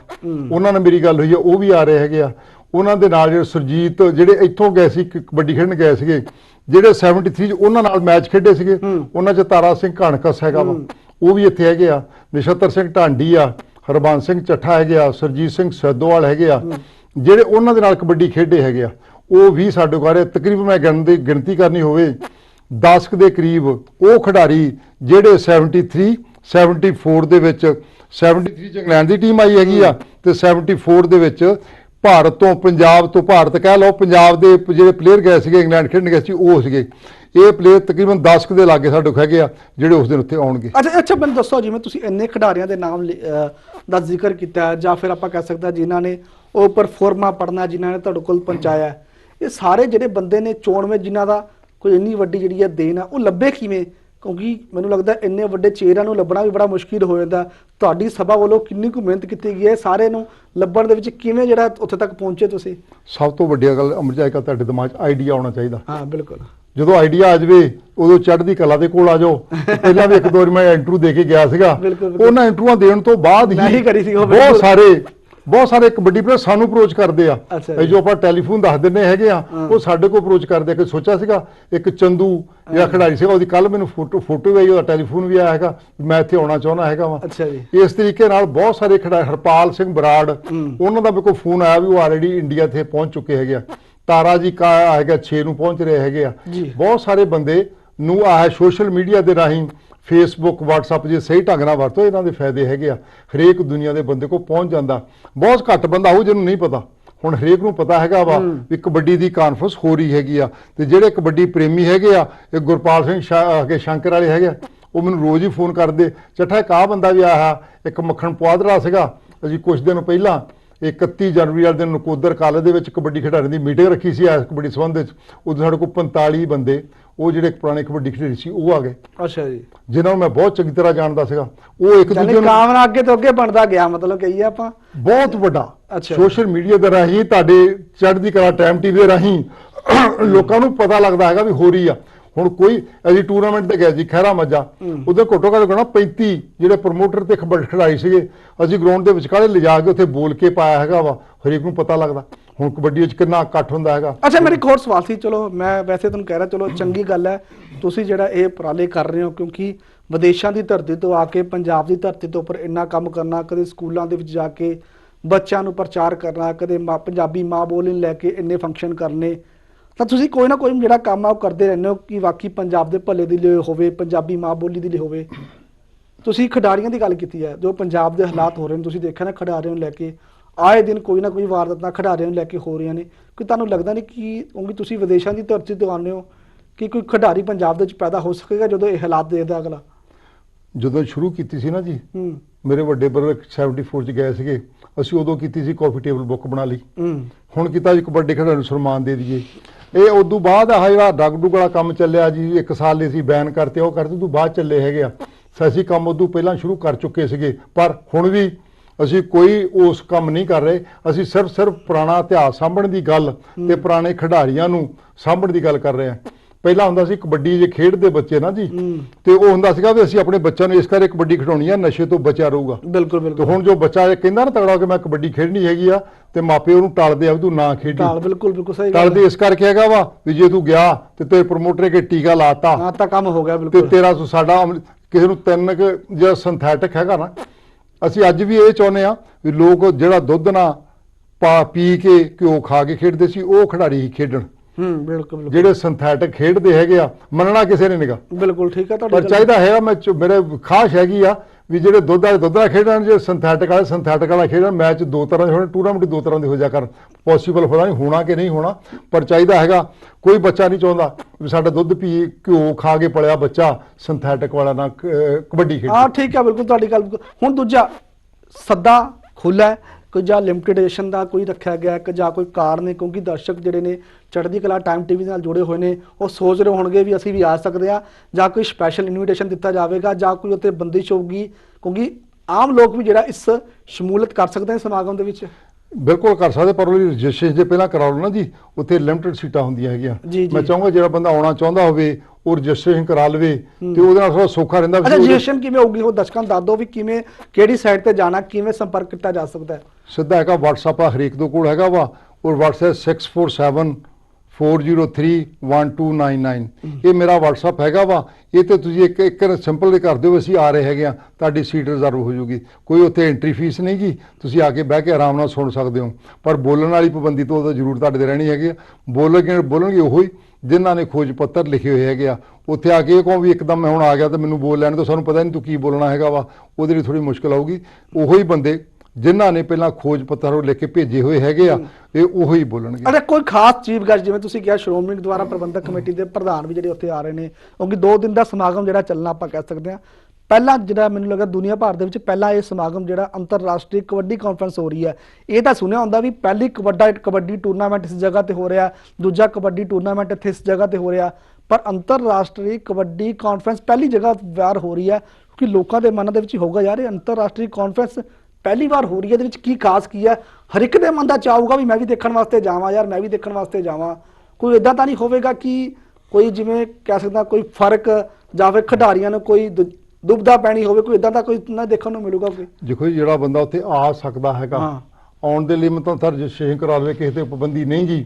ਉਹਨਾਂ ਨਾਲ ਮੇਰੀ ਗੱਲ ਹੋਈ ਹੈ ਉਹ ਵੀ ਆ ਰਹੇ ਹੈਗੇ ਆ। ਉਹਨਾਂ ਦੇ ਨਾਲ ਜਿਹੜੇ ਸੁਰਜੀਤ ਜਿਹੜੇ ਇੱਥੋਂ ਗਏ ਸੀ ਕਬੱਡੀ ਖੇਡਣ ਗਏ ਸੀਗੇ ਜਿਹੜੇ 73 ਚ ਉਹਨਾਂ ਨਾਲ ਮੈਚ ਖੇਡੇ ਸੀਗੇ। ਉਹਨਾਂ ਚ ਤਾਰਾ ਸਿੰਘ ਘਣਕਸ ਹੈਗਾ ਵਾ। ਉਹ ਵੀ ਇੱਥੇ ਹੈਗੇ ਆ। ਨਿਸ਼ਤਰ ਸਿੰਘ ਢਾਂਡੀ ਆ ਹਰਬੰਸ ਸਿੰਘ ਚੱਠਾ ਹੈਗੇ ਆ ਸਰਜੀਤ ਸਿੰਘ ਸੈਦੋਵਾਲ ਹੈਗੇ ਆ। ਜਿਹੜੇ ਉਹਨਾਂ ਦੇ ਨਾਲ ਕਬੱਡੀ ਖੇਡੇ ਹੈਗੇ ਆ ਉਹ ਵੀ ਸਾਡੇ ਕੋਲ ਤਕਰੀਬਨ ਮੈਂ ਗਿਣਦੀ ਗਿਣਤੀ ਕਰਨੀ ਹੋਵੇ 10 ਕੁ ਦੇ ਕਰੀਬ ਉਹ ਖਿਡਾਰੀ ਜਿਹੜੇ 73 74 ਦੇ ਵਿੱਚ 73 ਚ ਇੰਗਲੈਂਡ ਦੀ ਟੀਮ ਆਈ ਹੈਗੀ ਆ ਤੇ 74 ਦੇ ਵਿੱਚ ਭਾਰਤ ਤੋਂ ਪੰਜਾਬ ਤੋਂ ਭਾਰਤ ਕਹਿ ਲਓ, ਪੰਜਾਬ ਦੇ ਜਿਹੜੇ ਪਲੇਅਰ ਗਏ ਸੀਗੇ, ਇੰਗਲੈਂਡ ਖੇਡਣ ਗਏ ਸੀ, ਉਹ ਸੀਗੇ। ਇਹ ਪਲੇਅਰ ਤਕਰੀਬਨ 10 ਕੁ ਦੇ ਲਾਗੇ ਸਾਡੇ ਕੋਲ ਹੈਗੇ ਆ, ਜਿਹੜੇ ਉਸ ਦਿਨ ਉੱਥੇ ਆਉਣਗੇ। ਅੱਛਾ ਅੱਛਾ, ਮੈਨੂੰ ਦੱਸੋ, ਜਿਵੇਂ ਤੁਸੀਂ ਇੰਨੇ ਖਿਡਾਰੀਆਂ ਦੇ ਨਾਮ ਲਿ- ਦਾ ਜ਼ਿਕਰ ਕੀਤਾ, ਜਾਂ ਫਿਰ ਆਪਾਂ ਕਹਿ ਸਕਦੇ ਹਾਂ ਜਿਨ੍ਹਾਂ ਨੇ ਉਹ ਪਰਫਾਰਮਾ ਪੜਨਾ ਜਿਨ੍ਹਾਂ ਨੇ ਤੁਹਾਡੇ ਕੋਲ ਪਹੁੰਚਾਇਆ। ਇਹ ਸਾਰੇ ਜਿਹੜੇ ਬੰਦੇ ਨੇ ਚੋਣ ਵਿੱਚ ਜਿਨ੍ਹਾਂ ਦਾ ਕੋਈ ਇੰਨੀ ਵੱਡੀ ਜਿਹੜੀ ਹੈ ਦੇਣ ਆ, ਉਹ ਲੱਭੇ ਕਿਵੇਂ? ਕਿਉਂਕਿ ਮੈਨੂੰ ਲੱਗਦਾ ਇੰਨੇ ਵੱਡੇ ਚਿਹਰਿਆਂ ਨੂੰ ਲੱਭਣਾ ਵੀ ਬੜਾ ਮੁਸ਼ਕਿਲ ਹੋ ਜਾਂਦਾ। ਤੁਹਾਡੀ ਸਭਾ ਵੱਲੋਂ ਕਿੰਨੀ ਕੁ ਮਿਹਨਤ ਕੀਤੀ ਗਈ ਹੈ? ਸਾਰੇ ਨੂੰ ਲੱਭਣ ਦੇ ਵਿੱਚ ਕਿਵੇਂ ਜਿਹੜਾ ਉੱਥੇ ਤੱਕ ਪਹੁੰਚੇ ਤੁਸੀਂ? ਸਭ ਤੋਂ ਵੱਡੀ ਗੱਲ ਅਮਰਜਾਇਕਾ ਤੁਹਾਡੇ ਦਿਮਾਗ 'ਚ ਆਈਡੀਆ ਆਉਣਾ ਚਾਹੀਦਾ। ਹਾਂ ਬਿਲਕੁਲ। ਜਦੋਂ ਆਈਡੀਆ ਆ ਜਾਵੇ ਉਦੋਂ ਚੜ੍ਹਦੀ ਕਲਾ ਦੇ ਕੋਲ ਆ ਜਾਓ। ਪਹਿਲਾਂ ਵੀ ਇੱਕ ਦੋ ਵਾਰ ਮੈਂ ਇੰਟਰਵਿਊ ਦੇ ਕੇ ਗਿਆ ਸੀਗਾ। ਉਹਨਾਂ ਇੰਟਰਵਿਊਆਂ ਦੇਣ ਤੋਂ ਬਾਅਦ ਹੀ ਕਰੀ ਸੀ ਉਹ ਬਹੁਤ। ਸਾਰੇ ਬਹੁਤ ਸਾਰੇ ਕਬੱਡੀ ਪਲੇਅਰ ਸਾਨੂੰ ਅਪਰੋਚ ਕਰਦੇ ਆ ਅੱਛਾ ਜੀ। ਜੋ ਆਪਾਂ ਟੈਲੀਫੋਨ ਦੱਸ ਦਿੰਨੇ ਹੈਗੇ ਆ। ਉਹ ਸਾਡੇ ਕੋਲ ਅਪਰੋਚ ਕਰਦੇ ਆ ਕਿ ਸੋਚਿਆ ਸੀਗਾ ਇੱਕ ਚੰਦੂ ਜਿਹੜਾ ਖਿਡਾਰੀ ਸੀਗਾ ਉਹਦੀ ਕੱਲ ਮੈਨੂੰ ਫੋਟੋ ਫੋਟੋ ਵੀ ਆਈ ਉਹਦਾ ਟੈਲੀਫੋਨ ਵੀ ਆਇਆ ਹੈਗਾ ਵੀ ਮੈਂ ਇੱਥੇ ਆਉਣਾ ਚਾਹੁੰਦਾ ਹੈਗਾ ਵਾ ਅੱਛਾ ਜੀ ਇਸ ਤਰੀਕੇ ਨਾਲ ਬਹੁਤ ਸਾਰੇ ਖਿਡਾਰੀ ਹਰਪਾਲ ਸਿੰਘ ਬਰਾੜ। ਉਹਨਾਂ ਦਾ ਮੇਰੇ ਕੋਲ ਫੋਨ ਆਇਆ ਵੀ ਉਹ ਆਲਰੇਡੀ ਇੰਡੀਆ ਤੇ ਪਹੁੰਚ ਚੁੱਕੇ ਹੈਗੇ ਆ ਤਾਰਾ ਜੀ ਕਾ ਹੈਗਾ 6 ਨੂੰ ਪਹੁੰਚ ਰਹੇ ਹੈਗੇ ਆ ਜੀ। ਬਹੁਤ ਸਾਰੇ ਬੰਦੇ ਨੂੰ ਆਹ ਸੋਸ਼ਲ ਮੀਡੀਆ ਦੇ ਰਾਹੀਂ ਫੇਸਬੁੱਕ WhatsApp ਜੇ ਸਹੀ ਢੰਗ ਨਾਲ ਵਰਤੋ ਇਹਨਾਂ ਦੇ ਫਾਇਦੇ ਹੈਗੇ ਆ। ਹਰੇਕ ਦੁਨੀਆ ਦੇ ਬੰਦੇ ਕੋਲ ਪਹੁੰਚ ਜਾਂਦਾ। ਬਹੁਤ ਘੱਟ ਬੰਦਾ ਹੋਊ ਜਿਹਨੂੰ ਨਹੀਂ ਪਤਾ। ਹੁਣ ਹਰੇਕ ਨੂੰ ਪਤਾ ਹੈਗਾ ਵਾ। ਵੀ ਕਬੱਡੀ ਦੀ ਕਾਨਫਰੰਸ ਹੋ ਰਹੀ ਹੈਗੀ ਆ। ਤੇ ਜਿਹੜੇ ਕਬੱਡੀ ਪ੍ਰੇਮੀ ਹੈਗੇ ਆ ਇਹ ਗੁਰਪਾਲ ਸਿੰਘ ਕੇ ਸ਼ੰਕਰ ਵਾਲੇ ਹੈਗੇ ਆ, ਉਹ ਮੈਨੂੰ ਰੋਜ਼ ਹੀ ਫੋਨ ਕਰਦੇ। ਚੱਠਾ ਇੱਕ ਆਹ ਬੰਦਾ ਵੀ ਆਇਆ ਇੱਕ ਮੱਖਣ ਪੁਆਧਰਾ ਸੀਗਾ ਅਸੀਂ ਕੁਝ ਦਿਨ ਪਹਿਲਾਂ 31 ਜਨਵਰੀ ਵਾਲੇ ਦਿਨ ਨਕੋਦਰ ਕਾਲਜ ਦੇ ਵਿੱਚ ਕਬੱਡੀ ਖਿਡਾਰੀਆਂ ਦੀ ਮੀਟਿੰਗ ਰੱਖੀ ਸੀ ਇਸ ਕਬੱਡੀ ਸੰਬੰਧ ਵਿੱਚ। ਉਦੋਂ ਸਾਡੇ ਕੋਲ 45 ਬੰਦੇ ਉਹ ਜਿਹੜੇ ਪੁਰਾਣੇ ਕਬੱਡੀ ਖਿਡਾਰੀ ਸੀ ਉਹ ਆ ਗਏ। ਅੱਛਾ ਜੀ। ਜਿਨ੍ਹਾਂ ਨੂੰ ਮੈਂ ਬਹੁਤ ਚੰਗੀ ਤਰ੍ਹਾਂ ਜਾਣਦਾ ਸੀਗਾ। ਉਹ ਇੱਕ ਦੂਜੇ ਨੂੰ ਕਾਮਨਾ ਅੱਗੇ ਤੋਂ ਅੱਗੇ ਬਣਦਾ ਗਿਆ ਮਤਲਬ ਕਹੀਏ ਆਪਾਂ। ਬਹੁਤ ਵੱਡਾ। ਅੱਛਾ। ਸੋਸ਼ਲ ਮੀਡੀਆ ਦੇ ਰਾਹੀਂ ਤੁਹਾਡੇ ਚੜ੍ਹਦੀ ਕਲਾ ਟਾਈਮ ਟੀਵੀ ਦੇ ਰਾਹੀਂ ਲੋਕਾਂ ਨੂੰ ਪਤਾ ਲੱਗਦਾ ਹੈਗਾ ਵੀ ਹੋ ਰਹੀ ਆ। ਹੁਣ ਕੋਈ ਅਸੀਂ ਟੂਰਨਾਮੈਂਟ ਤੇ ਗਏ ਜੀ ਖਹਿਰਾ ਮੱਜਾ। ਉਧਰ ਘੱਟੋ ਘੱਟ ਗਣਾ 35 ਜਿਹੜੇ ਪ੍ਰਮੋਟਰ ਤੇ ਖਬਰ ਖਿਡਾਰੀ ਸੀਗੇ ਅਸੀਂ ਗਰਾਊਂਡ ਦੇ ਵਿਚਕਾਲੇ ਲਿਜਾ ਕੇ ਉੱਥੇ ਬੋਲ ਕੇ ਪਾਇਆ ਹੈਗਾ ਵਾ ਹਰੇਕ ਨੂੰ ਪਤਾ ਲੱਗਦਾ। ਹੁਣ ਕਬੱਡੀ ਵਿੱਚ ਕਿੰਨਾ ਇਕੱਠ ਹੁੰਦਾ ਹੈਗਾ। ਅੱਛਾ ਮੇਰੇ ਇੱਕ ਹੋਰ ਸਵਾਲ ਸੀ ਚਲੋ ਮੈਂ ਵੈਸੇ ਤੁਹਾਨੂੰ ਕਹਿ ਰਿਹਾ ਚਲੋ ਚੰਗੀ ਗੱਲ ਹੈ ਤੁਸੀਂ ਜਿਹੜਾ ਇਹ ਉਪਰਾਲੇ ਕਰ ਰਹੇ ਹੋ ਕਿਉਂਕਿ ਵਿਦੇਸ਼ਾਂ ਦੀ ਧਰਤੀ ਤੋਂ ਆ ਕੇ ਪੰਜਾਬ ਦੀ ਧਰਤੀ ਤੋਂ ਉੱਪਰ ਇੰਨਾ ਕੰਮ ਕਰਨਾ ਕਦੇ ਸਕੂਲਾਂ ਦੇ ਵਿੱਚ ਜਾ ਕੇ ਬੱਚਿਆਂ ਨੂੰ ਪ੍ਰਚਾਰ ਕਰਨਾ ਕਦੇ ਪੰਜਾਬੀ ਮਾਂ ਬੋਲੀ ਨੂੰ ਲੈ ਕੇ ਇੰਨੇ ਫੰਕਸ਼ਨ ਕਰਨੇ ਤਾਂ ਤੁਸੀਂ ਕੋਈ ਨਾ ਕੋਈ ਜਿਹੜਾ ਕੰਮ ਆ ਉਹ ਕਰਦੇ ਰਹਿੰਦੇ ਹੋ ਕਿ ਵਾਕਈ ਪੰਜਾਬ ਦੇ ਭਲੇ ਦੇ ਲਈ ਹੋਵੇ ਪੰਜਾਬੀ ਮਾਂ ਬੋਲੀ ਦੇ ਲਈ ਹੋਵੇ। ਤੁਸੀਂ ਖਿਡਾਰੀਆਂ ਦੀ ਗੱਲ ਕੀਤੀ ਹੈ ਜੋ ਪੰਜਾਬ ਦੇ ਹਾਲਾਤ ਹੋ ਰਹੇ ਨੇ ਤੁਸੀਂ ਦੇਖਿਆ ਨਾ ਖਿਡਾਰੀਆਂ ਨੂੰ ਲੈ ਕੇ ਆਏ ਦਿਨ ਕੋਈ ਨਾ ਕੋਈ ਵਾਰਦਾਤਾਂ ਖਿਡਾਰੀਆਂ ਨੂੰ ਲੈ ਕੇ ਹੋ ਰਹੀਆਂ ਨੇ। ਕਿ ਤੁਹਾਨੂੰ ਲੱਗਦਾ ਨਹੀਂ ਕਿ ਕਿਉਂਕਿ ਤੁਸੀਂ ਵਿਦੇਸ਼ਾਂ ਦੀ ਧਰਤੀ ਤੋਂ ਆਉਂਦੇ ਹੋ ਕਿ ਕੋਈ ਖਿਡਾਰੀ ਪੰਜਾਬ ਦੇ ਵਿੱਚ ਪੈਦਾ ਹੋ ਸਕੇਗਾ ਜਦੋਂ ਇਹ ਹਾਲਾਤ ਦੇਖਦਾ ਅਗਲਾ? ਜਦੋਂ ਸ਼ੁਰੂ ਕੀਤੀ ਸੀ ਨਾ ਜੀ ਹੂੰ। ਮੇਰੇ ਵੱਡੇ ਬ੍ਰਦਰ 74 ਚ ਗਏ ਸੀਗੇ ਅਸੀਂ ਉਦੋਂ ਕੀਤੀ ਸੀ ਕਾਫੀ ਟੇਬਲ ਬੁੱਕ ਬਣਾ ਲਈ। ਹੂੰ। ਹੁਣ ਕੀਤਾ ਜੀ ਕਬੱਡੀ ਖਿਡਾਰੀ ਨੂੰ ਸਨਮਾਨ ਦੇ ਦਈਏ। ਇਹ ਉਦੋਂ ਬਾਅਦ ਆਹ ਜਿਹੜਾ ਡੱਗ ਡੁੱਗ ਵਾਲਾ ਕੰਮ ਚੱਲਿਆ ਜੀ, ਇੱਕ ਸਾਲ ਲਈ ਸੀ ਬੈਨ ਕਰਤੇ, ਉਹ ਕਰਤੇ ਉਦੋਂ ਬਾਅਦ ਚੱਲੇ ਹੈਗੇ ਆ। ਸੋ ਅਸੀਂ ਕੰਮ ਉਦੋਂ ਪਹਿਲਾਂ ਸ਼ੁਰੂ ਕਰ ਚੁੱਕੇ ਸੀਗੇ, ਪਰ ਹੁਣ ਵੀ ਅਸੀਂ ਕੋਈ ਉਸ ਕੰਮ ਨਹੀਂ ਕਰ ਰਹੇ। ਅਸੀਂ ਸਿਰਫ ਸਿਰਫ ਪੁਰਾਣਾ ਇਤਿਹਾਸ ਸਾਂਭਣ ਦੀ ਗੱਲ ਤੇ ਪੁਰਾਣੇ ਖਿਡਾਰੀਆਂ ਨੂੰ ਸਾਂਭਣ ਦੀ ਗੱਲ ਕਰ ਰਹੇ ਹਾਂ ਪਹਿਲਾਂ ਹੁੰਦਾ ਸੀ ਕਬੱਡੀ ਜੇ ਖੇਡਦੇ ਬੱਚੇ ਨਾ ਜੀ ਤੇ ਉਹ ਹੁੰਦਾ ਸੀਗਾ ਵੀ ਅਸੀਂ ਆਪਣੇ ਬੱਚਿਆਂ ਨੂੰ ਇਸ ਕਰਕੇ ਕਬੱਡੀ ਖਿਡਾਉਣੀ ਆ ਨਸ਼ੇ ਤੋਂ ਬਚਿਆ ਰਹੂਗਾ। ਬਿਲਕੁਲ ਤੇ ਬਿਲਕੁਲ ਹੁਣ ਜੋ ਬੱਚਾ ਇਹ ਕਹਿੰਦਾ ਨਾ ਤਗੜਾ ਕਿ ਮੈਂ ਕਬੱਡੀ ਖੇਡਣੀ ਹੈਗੀ ਆ ਤੇ ਮਾਪੇ ਉਹਨੂੰ ਟਾਲਦੇ ਆ ਵੀ ਤੂੰ ਨਾ ਖੇਡੀ। ਟਾਲ ਬਿਲਕੁਲ ਬਿਲਕੁਲ ਸਹੀ ਗੱਲ ਟਾਲਦੇ ਇਸ ਕਰਕੇ ਹੈਗਾ ਵਾ ਵੀ ਜੇ ਤੂੰ ਗਿਆ ਤੇ ਤੇਰੇ ਪ੍ਰਮੋਟਰ ਕੇ ਟੀਕਾ ਲਾਤਾ ਹਾਂ ਤਾਂ ਕੰਮ ਹੋ ਗਿਆ ਤੇ ਬਿਲਕੁਲ। ਤੇਰਾ ਤੂੰ ਸਾਡਾ ਅਮਲ- ਕਿਸੇ ਨੂੰ ਤਿੰਨ ਕੁ ਜਿਹੜਾ ਸਿੰਥੈਟਿਕ ਹੈਗਾ ਨਾ ਅਸੀਂ ਅੱਜ ਵੀ ਇਹ ਚਾਹੁੰਦੇ ਆ ਵੀ ਲੋਕ ਜਿਹੜਾ ਦੁੱਧ ਨਾ ਪਾ ਪੀ ਕੇ ਘਿਓ ਖਾ ਕੇ ਖੇਡਦੇ ਸੀ ਉਹ ਖਿਡਾਰੀ ਹੀ ਖੇਡਣ। ਹੂੰ ਬਿਲਕੁਲ ਬਿਲਕੁਲ ਜਿਹੜੇ ਸਿੰਥੈਟਿਕ ਖੇਡਦੇ ਹੈਗੇ ਆ ਮੰਨਣਾ ਕਿਸੇ ਨੇ ਨਿਗਾ ਬਿਲਕੁਲ ਠੀਕ ਹੈ ਤੁਹਾਡੀ ਪਰ ਗੱਲ। ਚਾਹੀਦਾ ਹੈਗਾ ਮੈਂ ਚ- ਮੇਰੇ ਖਾਸ਼ ਹੈਗੀ ਆ ਵੀ ਜਿਹੜੇ ਦੁੱਧ ਵਾਲੇ ਦੁੱਧ ਵਾਲੇ ਖੇਡਣ ਜੇ ਸਿੰਥੈਟਿਕ ਵਾਲੇ ਸਿੰਥੈਟਿਕ ਵਾਲਾ ਖੇਡਣ ਮੈਚ ਦੋ ਤਰ੍ਹਾਂ ਦੇ ਹੋਣ ਟੂਰਨਾਮੈਂਟ ਦੋ ਤਰ੍ਹਾਂ ਦੇ ਹੋ ਜਾ ਕਰ ਪੋਸੀਬਲ ਹੋਣਾ ਨਹੀਂ ਹੋਣਾ ਕਿ ਨਹੀਂ ਹੋਣਾ ਪਰ ਚਾਹੀਦਾ ਹੈਗਾ ਕੋਈ ਬੱਚਾ ਨਹੀਂ ਚਾਹੁੰਦਾ ਵੀ ਸਾਡਾ ਦੁੱਧ ਪੀ ਘਿਓ ਖਾ ਕੇ ਪਲਿਆ ਬੱਚਾ ਸਿੰਥੈਟਿਕ ਵਾਲਾ ਨਾ ਕ- ਕਬੱਡੀ ਖੇਡੇ ਹਾਂ ਠੀਕ ਹੈ ਬਿਲਕੁਲ ਤੁਹਾਡੀ ਗੱਲ ਬਿਲਕੁਲ। ਹੁਣ ਦੂਜਾ ਸੱਦਾ ਖੁੱਲਾ ਹੈ ਕੋਈ ਜਾਂ ਲਿਮਟਿਡੇਸ਼ਨ ਦਾ ਕੋਈ ਰੱਖਿਆ ਗਿਆ ਕਿ ਜਾਂ ਕੋਈ ਕਾਰਨ ਹੈ ਕਿਉਂਕਿ ਦਰਸ਼ਕ ਜਿਹੜੇ ਨੇ ਚੜ੍ਹਦੀ ਕਲਾ, ਟਾਈਮ ਟੀਵੀ ਨਾਲ ਜੁੜੇ ਹੋਏ ਨੇ, ਉਹ ਸੋਚ ਰਹੇ ਹੋਣਗੇ ਵੀ ਅਸੀਂ ਵੀ ਆ ਸਕਦੇ ਆ ਜਾਂ ਕੋਈ ਸਪੈਸ਼ਲ ਇਨਵੀਟੇਸ਼ਨ ਦਿੱਤਾ ਜਾਵੇਗਾ ਜਾਂ ਕੋਈ ਉੱਤੇ ਬੰਦਿਸ਼ ਹੋਊਗੀ, ਕਿਉਂਕਿ ਆਮ ਲੋਕ ਵੀ ਜਿਹੜਾ ਇਸ ਸ਼ਮੂਲੀਅਤ ਕਰ ਸਕਦੇ ਨੇ ਸਮਾਗਮ ਦੇ ਵਿੱਚ। ਬਿਲਕੁਲ ਕਰ ਸਕਦੇ ਪਰ ਉਹਦੀ ਰਜਿਸਟ੍ਰੇਸ਼ਨ ਜੇ ਪਹਿਲਾਂ ਕਰਾ ਲਓ ਨਾ ਜੀ ਉੱਥੇ ਲਿਮਟਿਡ ਸੀਟਾਂ ਹੁੰਦੀਆਂ ਹੈਗੀਆਂ। ਜੀ, ਜੀ। ਮੈਂ ਚਾਹੂੰਗਾ ਜਿਹੜਾ ਬੰਦਾ ਆਉਣਾ ਚਾਹੁੰਦਾ ਹੋਵੇ ਉਹ ਰਜਿਸਟ੍ਰੇਸ਼ਨ ਕਰਾ ਲਵੇ ਤੇ ਉਹਦੇ ਨਾਲ ਥੋੜਾ ਸੌਖਾ ਰਹਿੰਦਾ ਵੀ ਅੱਛਾ ਉਹਦੇ- ਰਜਿਸਟ੍ਰੇਸ਼ਨ ਕਿਵੇਂ ਹੋਊਗੀ? ਉਹ ਦਰਸ਼ਕਾਂ ਨੂੰ ਦੱਸ ਦਿਓ ਵੀ ਕਿਵੇਂ ਕਿਹੜੀ ਸਾਈਟ ਤੇ ਜਾਣਾ ਕਿਵੇਂ ਸੰਪਰਕ ਕੀਤਾ ਜਾ ਸਕਦਾ ਹੈ। ਸਿੱਧਾ ਹੈਗਾ WhatsApp ਆ ਹਰੇਕ ਦੇ ਕੋਲ ਹੈਗਾ ਵਾ ਔਰ WhatsApp 647 4031299 ਇਹ ਮੇਰਾ WhatsApp ਹੈਗਾ ਵਾ। ਇਹ ਤੇ ਤੁਸੀਂ ਇੱਕ ਇੱਕ ਸਿੰਪਲ ਦੇ ਕਰ ਦਿਓ, ਅਸੀਂ ਆ ਰਹੇ ਹੈਗੇ ਆ ਤੁਹਾਡੀ ਸੀਟ ਰਿਜ਼ਰਵ ਹੋ ਜੂਗੀ। ਕੋਈ ਉੱਥੇ ਐਂਟਰੀ ਫੀਸ ਨਹੀਂ ਗੀ ਤੁਸੀਂ ਆ ਕੇ ਬਹਿ ਕੇ ਆਰਾਮ ਨਾਲ ਸੁਣ ਸਕਦੇ ਹੋ। ਪਰ ਬੋਲਣ ਵਾਲੀ ਪਾਬੰਦੀ ਤੋਂ ਤਾਂ ਜ਼ਰੂਰ ਤੁਹਾਡੇ ਤੇ ਰਹਿਣੀ ਹੈਗੀ ਆ। ਬੋਲਣਗੇ ਬੋਲਣਗੇ ਉਹੋ ਹੀ, ਜਿਨ੍ਹਾਂ ਨੇ ਖੋਜ ਪੱਤਰ ਲਿਖੇ ਹੋਏ ਹੈਗੇ ਆ। ਉੱਥੇ ਆ ਕੇ ਇਹ ਕਹੋ ਵੀ ਇੱਕਦਮ ਮੈਂ ਹੁਣ ਆ ਗਿਆ ਤਾਂ ਮੈਨੂੰ ਬੋਲ ਲੈਣ ਤੋਂ ਸਾਨੂੰ ਪਤਾ ਨਹੀਂ ਤੂੰ ਕੀ ਬੋਲਣਾ ਹੈਗਾ ਵਾ। ਉਹਦੇ ਲਈ ਥੋੜੀ ਮੁਸ਼ਕਲ ਆਊਗੀ। ਉਹੋ ਹੀ ਬੰਦੇ ਜਿਨ੍ਹਾਂ ਨੇ ਪਹਿਲਾਂ ਖੋਜ ਪੱਤਰ ਉਹ ਲਿਖ ਕੇ ਭੇਜੇ ਹੋਏ ਹੈਗੇ ਆ, ਇਹ ਉਹੀ ਹੀ ਬੋਲਣਗੇ। ਅਰੇ ਕੋਈ ਖਾਸ ਚੀਫ ਗੈਸਟ ਜਿਵੇਂ ਤੁਸੀਂ ਕਿਹਾ, ਸ਼੍ਰੋਮਣੀ ਦੁਆਰਾ ਪ੍ਰਬੰਧਕ ਕਮੇਟੀ ਦੇ ਪ੍ਰਧਾਨ ਵੀ ਜਿਹੜੇ ਉੱਥੇ ਆ ਰਹੇ ਨੇ, ਕਿਉਂਕਿ 2 ਦਿਨ ਦਾ ਸਮਾਗਮ ਜਿਹੜਾ ਚੱਲਣਾ ਆਪਾਂ ਕਹਿ ਸਕਦੇ ਹਾਂ। ਪਹਿਲਾ ਜਿਹੜਾ ਮੈਨੂੰ ਲੱਗਾ ਦੁਨੀਆ ਭਰ ਦੇ ਵਿੱਚ ਪਹਿਲਾ ਇਹ ਸਮਾਗਮ ਜਿਹੜਾ ਅੰਤਰਰਾਸ਼ਟਰੀ ਕਬੱਡੀ ਕਾਨਫਰੰਸ ਹੋ ਰਹੀ ਹੈ। ਇਹ ਤਾਂ ਸੁਣਿਆ ਹੁੰਦਾ ਵੀ ਪਹਿਲੀ ਕਬੱਡਾ, ਕਬੱਡੀ ਟੂਰਨਾਮੈਂਟ ਇਸ ਜਗ੍ਹਾ ਤੇ ਹੋ ਰਿਹਾ, ਦੂਜਾ ਕਬੱਡੀ ਟੂਰਨਾਮੈਂਟ ਇੱਥੇ ਇਸ ਜਗ੍ਹਾ ਤੇ ਹੋ ਰਿਹਾ। ਪਰ ਅੰਤਰਰਾਸ਼ਟਰੀ ਕਬੱਡੀ ਕਾਨਫਰੰਸ ਪਹਿਲੀ ਜਗ੍ਹਾ ਵਾਰ ਹੋ ਰਹੀ ਹੈ, ਕਿਉਂਕਿ ਲੋਕਾਂ ਦੇ ਮਨਾਂ ਦੇ ਵਿੱਚ ਹੀ ਹੋਊਗਾ, ਯਾਰ ਇਹ ਅੰਤਰਰਾਸ਼ਟਰੀ ਕਾਨਫਰੰਸ ਪਹਿਲੀ ਵਾਰ ਹੋ ਰਹੀ ਹੈ ਇਹਦੇ ਵਿੱਚ ਕੀ ਖਾਸ ਕੀ ਹੈ? ਹਰ ਇੱਕ ਦੇ ਮਨ ਦਾ ਚਾਹੂਗਾ ਵੀ ਮੈਂ ਵੀ ਦੇਖਣ ਵਾਸਤੇ ਜਾਵਾਂ ਯਾਰ ਮੈਂ ਵੀ ਦੇਖਣ ਵਾਸਤੇ ਜਾਵਾਂ। ਕੋਈ ਇਦਾਂ ਤਾਂ ਨਹੀਂ ਹੋਵੇਗਾ ਕਿ ਕੋਈ ਜਿਵੇਂ ਕਹਿ ਸਕਦਾ ਕੋਈ ਫ਼ਰਕ ਜਾਂ ਫਿਰ ਖਿਡਾਰੀਆਂ ਨੂੰ ਕੋਈ ਦੁਬਦਾ ਪੈਣੀ ਹੋਵੇ ਕੋਈ ਇਦਾਂ ਦਾ ਕੋਈ ਨਾ ਦੇਖਣ ਨੂੰ ਮਿਲੂਗਾ ਕੋਈ। ਦੇਖੋ ਜੀ ਜਿਹੜਾ ਬੰਦਾ ਉੱਥੇ ਆ ਸਕਦਾ ਹੈਗਾ ਹਾਂ। ਆਉਣ ਦੇ ਲਈ ਮਤਲਬ ਤਾਂ ਰਜਿਸਟ੍ਰੇਸ਼ਨ ਕਰਾ ਲਵੇ ਕਿਸੇ ਤੇ ਪਾਬੰਦੀ ਨਹੀਂ ਜੀ।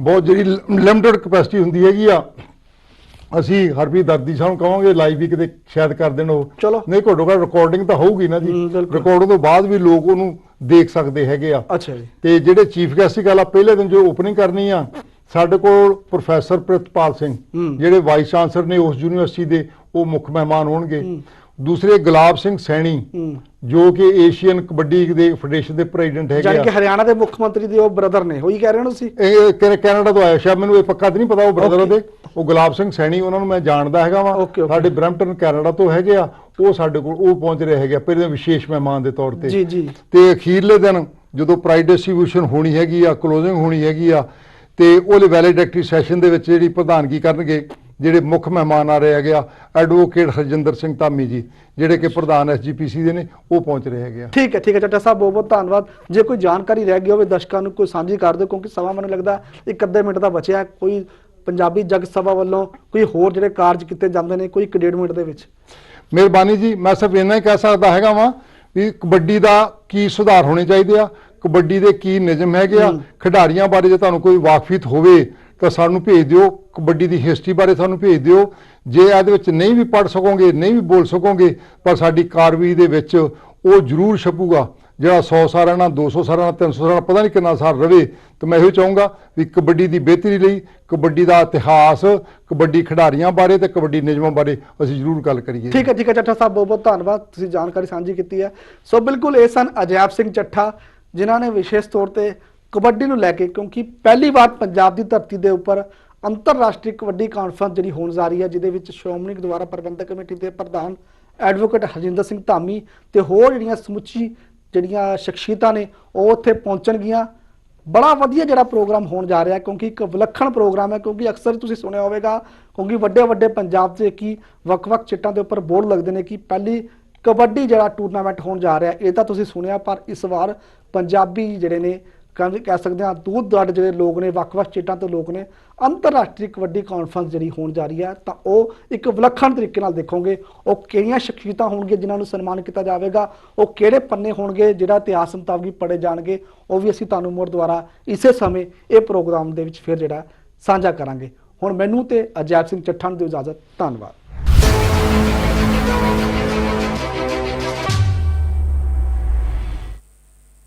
ਬਹੁਤ ਜਿਹੜੀ ਲਿਮਟਿਡ ਕਪੈਸਿਟੀ ਹੁੰਦੀ ਹੈਗੀ ਆ ਅਸੀਂ ਹਰਪ੍ਰੀਤ ਦਰਦੀ ਸਾਹਿਬ ਨੂੰ ਕਹਾਂਗੇ ਲਾਈਵ ਵੀ ਕਿਤੇ ਸ਼ਾਇਦ ਕਰ ਦੇਣ ਉਹ ਚਲੋ। ਨਹੀਂ ਘੱਟੋ ਘੱਟ ਰਿਕਾਰਡਿੰਗ ਤਾਂ ਹੋਊਗੀ ਨਾ ਜੀ। ਰਿਕਾਰਡਿੰਗ ਤੋਂ ਬਾਅਦ ਵੀ ਲੋਕ ਉਹਨੂੰ ਦੇਖ ਸਕਦੇ ਹੈਗੇ ਆ ਅੱਛਾ ਜੀ ਤੇ ਜਿਹੜੇ ਚੀਫ ਗੈਸਟ ਦੀ ਗੱਲ ਆ ਪਹਿਲੇ ਦਿਨ ਜੋ ਓਪਨਿੰਗ ਕਰਨੀ ਆ ਸਾਡੇ ਕੋਲ ਪ੍ਰੋਫੈਸਰ ਪ੍ਰਿਤਪਾਲ ਸਿੰਘ। ਜਿਹੜੇ ਵਾਈਸ ਚਾਂਸਲਰ ਨੇ ਉਸ ਯੂਨੀਵਰਸਿਟੀ ਦੇ ਉਹ ਮੁੱਖ ਮਹਿਮਾਨ ਹੋਣਗੇ। ਦੂਸਰੇ ਗੁਲਾਬ ਸਿੰਘ ਸੈਣੀ ਜੋ ਕਿ ਏਸ਼ੀਅਨ ਕਬੱਡੀ ਦੇ ਫੈਡਰੇਸ਼ਨ ਦੇ ਪ੍ਰੈਜ਼ੀਡੈਂਟ ਜਾਨੀ ਹੈਗੇ ਕਿ ਆ। ਹਰਿਆਣਾ ਦੇ ਮੁੱਖ ਮੰਤਰੀ ਦੇ ਉਹ ਬ੍ਰਦਰ ਨੇ ਉਹੀ ਕਹਿ ਰਹੇ ਹੋ ਤੁਸੀਂ? ਇਹ ਕੈ- ਕੈਨੇਡਾ ਤੋਂ ਆਇਆ ਸ਼ਾਇਦ ਮੈਨੂੰ ਇਹ ਪੱਕਾ ਤਾਂ ਨਹੀਂ ਪਤਾ ਉਹ ਬ੍ਰਦਰ. ਉਹਦੇ। ਉਹ ਗੁਲਾਬ ਸਿੰਘ ਸੈਣੀ ਉਹਨਾਂ ਨੂੰ ਮੈਂ ਜਾਣਦਾ ਹੈਗਾ ਵਾ. ਸਾਡੇ ਬ੍ਰੈਂਪਟਨ ਕੈਨੇਡਾ ਤੋਂ ਹੈਗੇ ਆ। ਉਹ ਸਾਡੇ ਕੋਲ ਉਹ ਪਹੁੰਚ ਰਹੇ ਹੈਗੇ ਆ ਪਹਿਲੇ ਵਿਸ਼ੇਸ਼ ਮਹਿਮਾਨ ਦੇ ਤੌਰ ਤੇ। ਜੀ ਜੀ। ਤੇ ਅਖੀਰਲੇ ਦਿਨ ਜਦੋਂ ਪ੍ਰਾਈਜ਼ ਡਿਸਟ੍ਰੀਬਿਊਸ਼ਨ ਹੋਣੀ ਹੈਗੀ ਆ ਕਲੋਜ਼ਿੰਗ ਹੋਣੀ ਹੈਗੀ ਆ ਤੇ ਉਹਲੇ ਵੈਲੀਡਿਕਟਰੀ ਸੈਸ਼ਨ ਦੇ ਵਿੱਚ ਜਿਹੜੀ ਪ੍ਰਧਾਨਗੀ ਕਰਨਗੇ ਜਿਹੜੇ ਮੁੱਖ ਮਹਿਮਾਨ ਆ ਰਹੇ ਹੈਗੇ ਆ ਐਡਵੋਕੇਟ ਹਰਜਿੰਦਰ ਸਿੰਘ ਧਾਮੀ ਜੀ ਜਿਹੜੇ ਕਿ ਪ੍ਰਧਾਨ ਐਸਜੀਪੀਸੀ ਦੇ ਨੇ ਉਹ ਪਹੁੰਚ ਰਹੇ ਹੈਗੇ ਆ ਠੀਕ ਹੈ ਠੀਕ ਹੈ ਚੱਟਾ ਸਾਹਿਬ ਬਹੁਤ ਬਹੁਤ ਧੰਨਵਾਦ ਜੇ ਕੋਈ ਜਾਣਕਾਰੀ ਰਹਿ ਗਈ ਹੋਵੇ ਦਰਸ਼ਕਾਂ ਨੂੰ ਕੋਈ ਸਾਂਝੀ ਕਰ ਦਿਓ ਕਿਉਂਕਿ ਸਮਾਂ ਮੈਨੂੰ ਲੱਗਦਾ ਇੱਕ ਅੱਧੇ ਮਿੰਟ ਦਾ ਬਚਿਆ। ਕੋਈ ਪੰਜਾਬੀ ਜਗ ਸਭਾ ਵੱਲੋਂ ਕੋਈ ਹੋਰ ਜਿਹੜੇ ਕਾਰਜ ਕੀਤੇ ਜਾਂਦੇ ਨੇ ਕੋਈ ਇੱਕ ਡੇਢ ਮਿੰਟ ਦੇ ਵਿੱਚ ਮਿਹਰਬਾਨੀ ਜੀ ਮੈਂ ਸਿਰਫ ਇੰਨਾ ਹੀ ਕਹਿ ਸਕਦਾ ਹੈਗਾ ਵਾਂ ਵੀ ਕਬੱਡੀ ਦਾ ਕੀ ਸੁਧਾਰ ਹੋਣੇ ਚਾਹੀਦੇ ਆ ਕਬੱਡੀ ਦੇ ਕੀ ਨਿਯਮ ਹੈਗੇ ਆ। ਖਿਡਾਰੀਆਂ ਬਾਰੇ ਜੇ ਤੁਹਾਨੂੰ ਕੋਈ ਵਾਕਫੀਤ ਹੋਵੇ ਤਾਂ ਸਾਨੂੰ ਭੇਜ ਦਿਓ, ਕਬੱਡੀ ਦੀ ਹਿਸਟਰੀ ਬਾਰੇ ਸਾਨੂੰ ਭੇਜ ਦਿਓ। ਜੇ ਇਹਦੇ ਵਿੱਚ ਨਹੀਂ ਵੀ ਪੜ ਸਕੋਗੇ, ਨਹੀਂ ਵੀ ਬੋਲ ਸਕੋਗੇ, ਪਰ ਸਾਡੀ ਕਾਰਵਾਈ ਦੇ ਵਿੱਚ ਉਹ ਜ਼ਰੂਰ ਛਪੂਗਾ। ਜਿਹੜਾ 100 ਸਾਲਾਂ ਨਾਲ 200 ਸਾਲਾਂ ਨਾਲ 300 ਸਾਲਾਂ ਨਾਲ ਪਤਾ ਨਹੀਂ ਕਿੰਨਾ ਸਾਲ ਰਵੇ। ਤਾਂ ਮੈਂ ਇਹੋ ਚਾਹੂੰਗਾ ਵੀ ਕਬੱਡੀ ਦੀ ਬਿਹਤਰੀ ਲਈ, ਕਬੱਡੀ ਦਾ ਇਤਿਹਾਸ, ਕਬੱਡੀ ਖਿਡਾਰੀਆਂ ਬਾਰੇ ਤੇ ਕਬੱਡੀ ਨਿਯਮਾਂ ਬਾਰੇ ਅਸੀਂ ਜ਼ਰੂਰ ਗੱਲ ਕਰੀਏ। ਠੀਕ ਹੈ ਠੀਕ ਹੈ, ਚੱਠਾ ਸਾਹਿਬ, ਬਹੁਤ ਬਹੁਤ ਧੰਨਵਾਦ। ਤੁਸੀਂ ਜਾਣਕਾਰੀ ਸਾਂਝੀ ਕੀਤੀ ਹੈ। ਸੋ ਬਿਲਕੁਲ ਇਹ ਸਨ ਅਜੈਬ ਸਿੰਘ ਚੱਠਾ, ਜਿਨ੍ਹਾਂ ਨੇ ਵਿਸ਼ੇਸ਼ ਤੌਰ ਤੇ ਕਬੱਡੀ ਨੂੰ ਲੈ ਕੇ, ਕਿਉਂਕਿ ਪਹਿਲੀ ਵਾਰ ਪੰਜਾਬ ਦੀ ਧਰਤੀ ਦੇ ਉੱਪਰ ਅੰਤਰਰਾਸ਼ਟਰੀ ਕਬੱਡੀ ਕਾਨਫਰੰਸ ਜਿਹੜੀ ਹੋਣ ਜਾ ਰਹੀ ਹੈ, ਜਿਹਦੇ ਵਿੱਚ ਸ਼੍ਰੋਮਣੀ ਗੁਰਦੁਆਰਾ ਪ੍ਰਬੰਧਕ ਕਮੇਟੀ ਦੇ ਪ੍ਰਧਾਨ ਐਡਵੋਕੇਟ ਹਰਜਿੰਦਰ ਸਿੰਘ ਧਾਮੀ ਤੇ ਹੋਰ ਜਿਹੜੀਆਂ ਸਮੁੱਚੀ ਜਿਹੜੀਆਂ ਸ਼ਖਸੀਅਤਾਂ ਨੇ, ਉਹ ਉੱਥੇ ਪਹੁੰਚਣਗੀਆਂ। ਬੜਾ ਵਧੀਆ ਜਿਹੜਾ ਪ੍ਰੋਗਰਾਮ ਹੋਣ ਜਾ ਰਿਹਾ, ਕਿਉਂਕਿ ਇੱਕ ਵਿਲੱਖਣ ਪ੍ਰੋਗਰਾਮ ਹੈ, ਕਿਉਂਕਿ ਅਕਸਰ ਤੁਸੀਂ ਸੁਣਿਆ ਹੋਵੇਗਾ, ਕਿਉਂਕਿ ਵੱਡੇ ਵੱਡੇ ਪੰਜਾਬ 'ਚ ਕੀ ਵੱਖ-ਵੱਖ ਚਿੱਟਾਂ ਦੇ ਉੱਪਰ ਬੋਰਡ ਲੱਗਦੇ ਨੇ ਕਿ ਪਹਿਲੀ ਕਬੱਡੀ ਜਿਹੜਾ ਟੂਰਨਾਮੈਂਟ ਹੋਣ ਜਾ ਰਿਹਾ, ਇਹ ਤਾਂ ਤੁਸੀਂ ਸੁਣਿਆ, ਪਰ ਇਸ ਵਾਰ ਪੰਜਾਬੀ ਜਿਹੜੇ ਨੇ ਕਹਿੰਦੇ ਕਹਿ ਸਕਦੇ ਹਾਂ, ਦੂਰ ਦਰਾਡੇ ਜਿਹੜੇ ਲੋਕ ਨੇ, ਵੱਖ-ਵੱਖ ਸਟੇਟਾਂ ਤੋਂ ਲੋਕ ਨੇ, ਅੰਤਰਰਾਸ਼ਟਰੀ ਕਬੱਡੀ ਕਾਨਫਰੰਸ ਜਿਹੜੀ ਹੋਣ ਜਾ ਰਹੀ ਹੈ, ਤਾਂ ਉਹ ਇੱਕ ਵਿਲੱਖਣ ਤਰੀਕੇ ਨਾਲ ਦੇਖੋਗੇ, ਉਹ ਕਿਹੜੀਆਂ ਸ਼ਖਸੀਅਤਾਂ ਹੋਣਗੀਆਂ ਜਿਨ੍ਹਾਂ ਨੂੰ ਸਨਮਾਨ ਕੀਤਾ ਜਾਵੇਗਾ, ਉਹ ਕਿਹੜੇ ਪੰਨੇ ਹੋਣਗੇ, ਜਿਹੜਾ ਇਤਿਹਾਸ ਮੁਤਾਬਕ ਪੜੇ ਜਾਣਗੇ, ਉਹ ਵੀ ਅਸੀਂ ਤੁਹਾਨੂੰ ਮੁੜ ਦੁਆਰਾ ਇਸੇ ਸਮੇਂ ਇਹ ਪ੍ਰੋਗਰਾਮ ਦੇ ਵਿੱਚ ਫਿਰ ਜਿਹੜਾ ਸਾਂਝਾ ਕਰਾਂਗੇ। ਹੁਣ ਮੈਨੂੰ ਤੇ ਅਜੈਬ ਸਿੰਘ ਚੱਠਾ ਨੂੰ ਦਿਓ ਇਜਾਜ਼ਤ, ਧੰਨਵਾਦ।